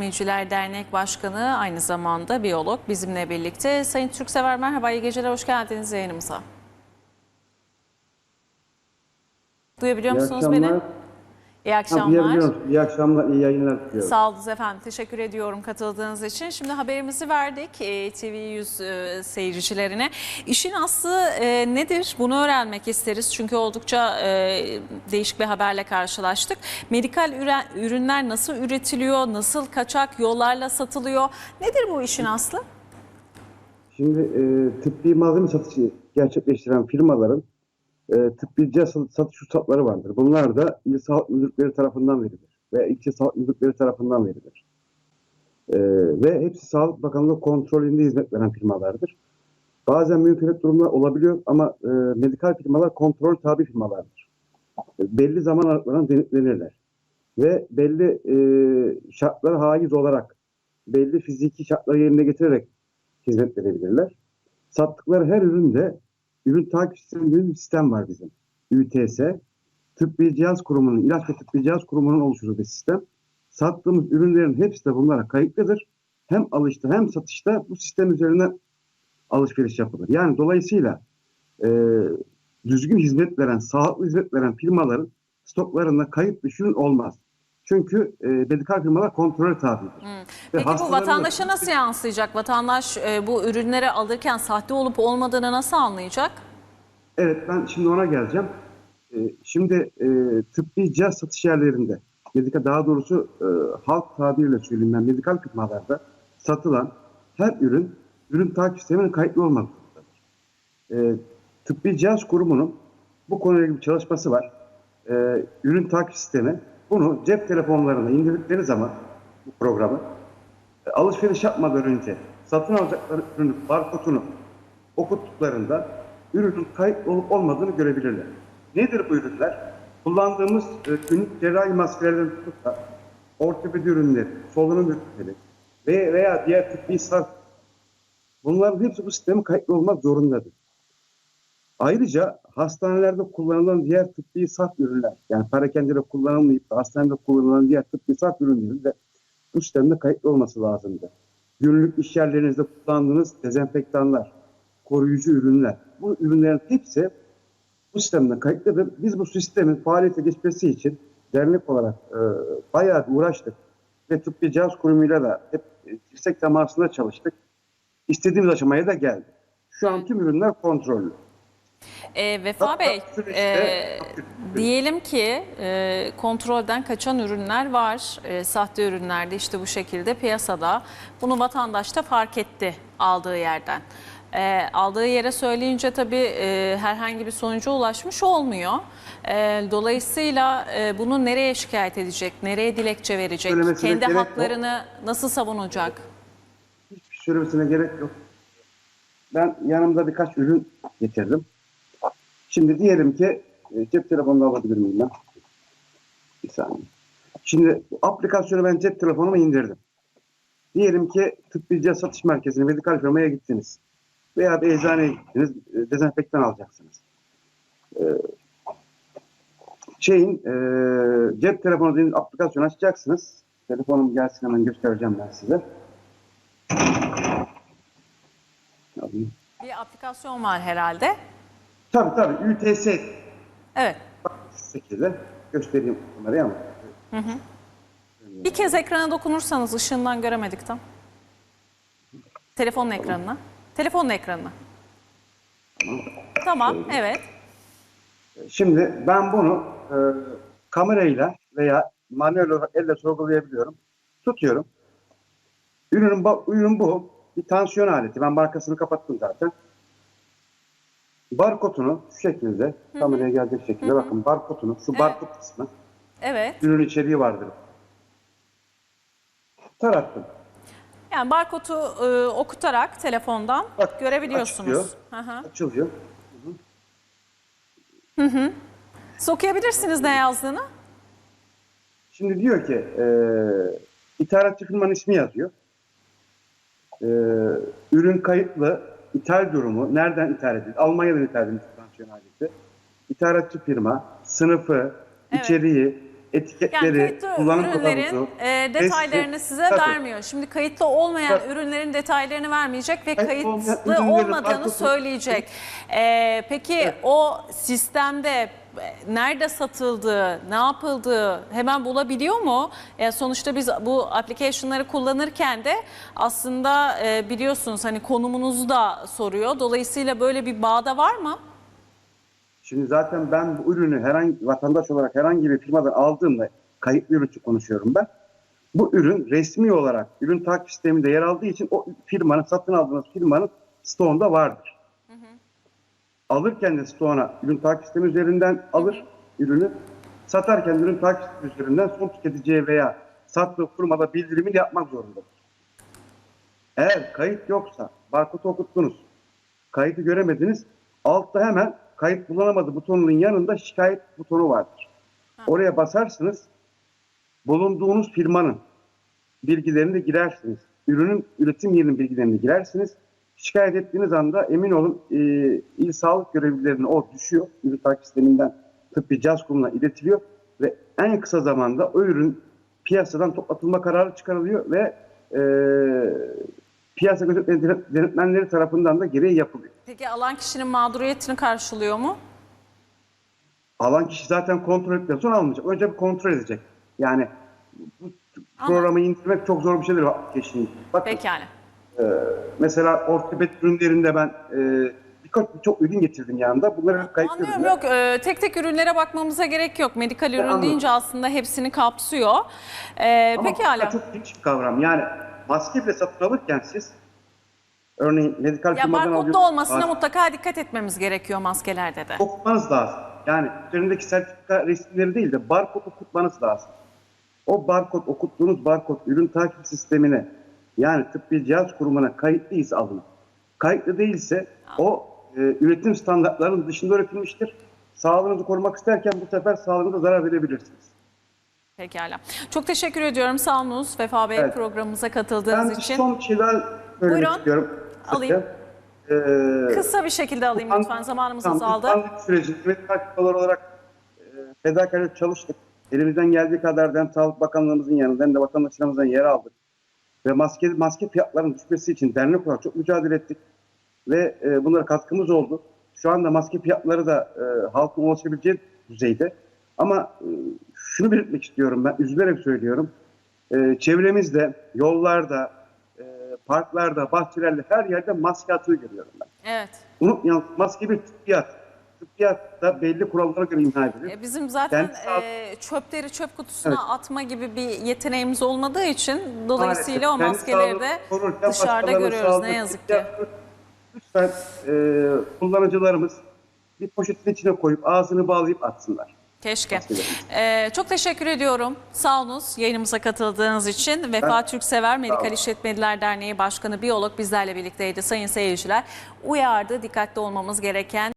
İşletmeciler Dernek Başkanı aynı zamanda biyolog bizimle birlikte. Sayın Türksever merhaba, iyi geceler, hoş geldiniz yayınımıza. Duyabiliyor İyi musunuz akşamlar. beni? İyi Ha, akşamlar. duyabiliyorum. İyi akşamlar, iyi yayınlar diliyorum. Sağ olun efendim. Teşekkür ediyorum katıldığınız için. Şimdi haberimizi verdik e, TV100 e, seyircilerine. İşin aslı e, nedir? Bunu öğrenmek isteriz. Çünkü oldukça değişik bir haberle karşılaştık. Medikal ürünler nasıl üretiliyor? Nasıl kaçak yollarla satılıyor? Nedir bu işin aslı? Şimdi e, tıbbi malzeme satışı gerçekleştiren firmaların e, tıbbi cihaz sat- satış ruhsatları vardır. Bunlar da İl Sağlık Müdürlükleri tarafından verilir ve ilçe sağlık müdürlükleri tarafından verilir. E, ve hepsi Sağlık Bakanlığı kontrolünde hizmet veren firmalardır. Bazen münferit durumlar olabiliyor ama e, medikal firmalar kontrol tabi firmalardır. E, belli zaman aralıklarına denetlenirler. Ve belli e, şartlara haiz olarak, belli fiziki şartları yerine getirerek hizmet verebilirler. Sattıkları her üründe ürün takip sistemi bir sistem var bizim. ÜTS. Tıbbi Cihaz Kurumu'nun, İlaç ve Tıbbi Cihaz Kurumu'nun oluşturduğu bir sistem. Sattığımız ürünlerin hepsi de bunlara kayıtlıdır. Hem alışta hem satışta bu sistem üzerinden alışveriş yapılır. Yani dolayısıyla e, düzgün hizmet veren, sağlıklı hizmet veren firmaların stoklarında kayıt dışı ürün olmaz. Çünkü e, medikal firmalar kontrole tabidir. Ve Peki bu vatandaşa nasıl yansıyacak? Vatandaş e, bu ürünleri alırken sahte olup olmadığını nasıl anlayacak? Evet ben şimdi ona geleceğim. Ee, şimdi e, tıbbi cihaz satış yerlerinde, medikal daha doğrusu e, halk tabiriyle söyleyeyim ben, medikal firmalarda satılan her ürün, ürün takip sistemine kayıtlı olmak zorundadır. Ee, tıbbi cihaz kurumunun bu konuyla ilgili bir çalışması var. Ee, ürün takip sistemi bunu cep telefonlarına indirdikleri zaman bu programı e, alışveriş yapmadan önce satın alacakları ürünün barkodunu okuttuklarında ürünün kayıt olup olmadığını görebilirler. Nedir bu ürünler? Kullandığımız e, günlük cerrahi maskelerden tutup da ortopedi ürünleri, solunum ürünleri ve veya diğer tıbbi sarf bunların hepsi bu sisteme kayıtlı olmak zorundadır. Ayrıca hastanelerde kullanılan diğer tıbbi sarf ürünler, yani parakendede kullanılmayıp da hastanede kullanılan diğer tıbbi sarf ürünlerin de bu sistemde kayıtlı olması lazımdır. Günlük iş yerlerinizde kullandığınız dezenfektanlar, koruyucu ürünler, bu ürünlerin hepsi bu sistemde kayıtlıdır. Biz bu sistemin faaliyete geçmesi için dernek olarak e, bayağı uğraştık ve tıbbi cihaz kurumuyla da hep e, dirsek temasında çalıştık. İstediğimiz aşamaya da geldi. Şu an tüm ürünler kontrollü. E, Vefa Bey, e, diyelim ki e, kontrolden kaçan ürünler var. E, sahte ürünler de işte bu şekilde piyasada. Bunu vatandaş da fark etti aldığı yerden. E, aldığı yere söyleyince tabii e, herhangi bir sonuca ulaşmış olmuyor. E, dolayısıyla e, bunu nereye şikayet edecek, nereye dilekçe verecek, Söylemesine kendi gerek yok. haklarını nasıl savunacak? Hiçbir şey söylemesine gerek yok. Ben yanımda birkaç ürün getirdim. Şimdi diyelim ki e, cep telefonunu alabilir miyim ben? Bir saniye. Şimdi aplikasyonu ben cep telefonuma indirdim. Diyelim ki tıbbi cihaz satış merkezine, medikal firmaya gittiniz. Veya bir eczaneye gittiniz, e, dezenfektan alacaksınız. E, şeyin, e, cep telefonu dediğiniz aplikasyonu açacaksınız. Telefonum gelsin hemen göstereceğim ben size. Bir aplikasyon var herhalde. Tabii tabii ÜTS Evet. şekilde göstereyim kameraya ama. Bir kez ekrana dokunursanız ışığından göremedik tam. Telefonun ekranına. Telefonun ekranına. Tamam, evet. Şimdi ben bunu e, kamerayla veya manuel olarak elle sorgulayabiliyorum. Tutuyorum. Ürünün, ürün bu. Bir tansiyon aleti. Ben markasını kapattım zaten. Barkodunu şu şekilde, kameraya gelecek şekilde bakın barkodunu, şu barkod kısmı, Evet. ürün içeriği vardır. Tarattım. Yani barkodu e, okutarak telefondan Bak, görebiliyorsunuz. açılıyor. Hı hı. Açılıyor. Sokuyabilirsiniz ne yazdığını. Şimdi diyor ki e, ithalatçı firmanın ismi yazıyor. E, ürün kayıtlı, ithal durumu, nereden ithal edildi? Almanya'dan ithal edilmiş aleti. İthalatçı firma, sınıfı, Evet. içeriği, etiketleri, Yani kullanım ürünlerin e, detaylarını testi- size Tabii. vermiyor. Şimdi kayıtlı olmayan Tabii. ürünlerin detaylarını vermeyecek ve Kayıtlı olmadığını söyleyecek. E, peki o sistemde nerede satıldığı, ne yapıldığı hemen bulabiliyor mu? E, sonuçta biz bu application'ları kullanırken de aslında e, biliyorsunuz hani konumunuzu da soruyor. Dolayısıyla böyle bir bağda var mı? Şimdi zaten ben bu ürünü herhangi vatandaş olarak herhangi bir firmadan aldığımda kayıtlı ürün konuşuyorum ben. Bu ürün resmi olarak ürün takip sisteminde yer aldığı için o firmanın satın aldığınız firmanın stoğunda vardır. Alırken de stoğuna ürün takip sistemi üzerinden alır ürünü. Satarken ürün takip sistemi üzerinden son tüketiciye veya sattığı firmada bildirimini yapmak zorundadır. Eğer kayıt yoksa, barkod okuttunuz, kaydı göremediniz, altta hemen kayıt bulunamadı butonunun yanında şikayet butonu vardır. Oraya basarsınız, bulunduğunuz firmanın bilgilerini de girersiniz. Ürünün üretim yerinin bilgilerini girersiniz. Şikayet ettiğiniz anda emin olun e, il sağlık görevlilerine o düşüyor. Ürün takip sisteminden tıbbi cihaz kurumuna iletiliyor ve en kısa zamanda o ürün piyasadan toplatılma kararı çıkarılıyor ve e, piyasa denetmenleri tarafından da gereği yapılıyor. Peki alan kişinin mağduriyetini karşılıyor mu? Alan kişi zaten kontrol ettikten sonra almayacak. Önce bir kontrol edecek. Yani bu programı indirmek çok zor bir şeydir application'ı. Bakın Pekala. Mesela ortoped ürünlerinde ben e, birkaç birçok ürün getirdim yanında. Bunları hep kayıtlı Anlıyorum yok e, tek tek ürünlere bakmamıza gerek yok. Medikal ürün anladım. deyince aslında hepsini kapsıyor. E, Ama pekala. bu çok geniş bir kavram. Yani maske bile satın alırken siz örneğin medikal Ya firmadan alıyorsunuz. olmasına Maske mutlaka dikkat etmemiz gerekiyor maskelerde de. okutmanız lazım. Yani üzerindeki sertifika resimleri değil de barkod okutmanız lazım. O barkod okuttuğunuz barkod ürün takip sistemine yani tıbbi cihaz kurumuna kayıtlıysa alın. Kayıtlı değilse o e, üretim standartlarının dışında üretilmiştir. Sağlığınızı korumak isterken bu sefer sağlığınıza zarar verebilirsiniz. Pekala. Çok teşekkür ediyorum. Sağ olunuz Vefa Bey Evet. programımıza katıldığınız Ben için. son bir şeyler söylemek Buyurun. istiyorum. Alayım. Ee, Kısa bir şekilde alayım lütfen. Zamanımız Tamam, azaldı. Pandemi sürecinde medikal firmalar olarak e, fedakarlık çalıştık. Elimizden geldiği kadar hem Sağlık Bakanlığımızın yanında hem de vatandaşlarımızdan yer aldık. Ve maske maske fiyatlarının düşmesi için dernek olarak çok mücadele ettik. Ve e, bunlara katkımız oldu. Şu anda maske fiyatları da e, halkın ulaşabileceği düzeyde. Ama e, şunu belirtmek istiyorum ben, üzülerek söylüyorum. E, çevremizde, yollarda, e, parklarda, bahçelerde her yerde maske atığı görüyorum ben. Evet. Unutmayalım maske bir tıbbiyat. Tıbbiyat da belli kurallara göre imha edilir. E, Bizim zaten Kendi sağ- e, çöpleri çöp kutusuna Evet. atma gibi bir yeteneğimiz olmadığı için dolayısıyla o Kendi maskeleri sağlığını de korurken dışarıda başkalarının görüyoruz ne sağlığını yazık ki. tıbbiyat- Lütfen e, kullanıcılarımız bir poşetin içine koyup ağzını bağlayıp atsınlar. Keşke. Ee, çok teşekkür ediyorum. Sağ olunuz yayınımıza katıldığınız için. Vefa Ben- Türksever Medikal olun. İşletmeciler Derneği Başkanı Biyolog bizlerle birlikteydi sayın seyirciler. Uyardı dikkatli olmamız gereken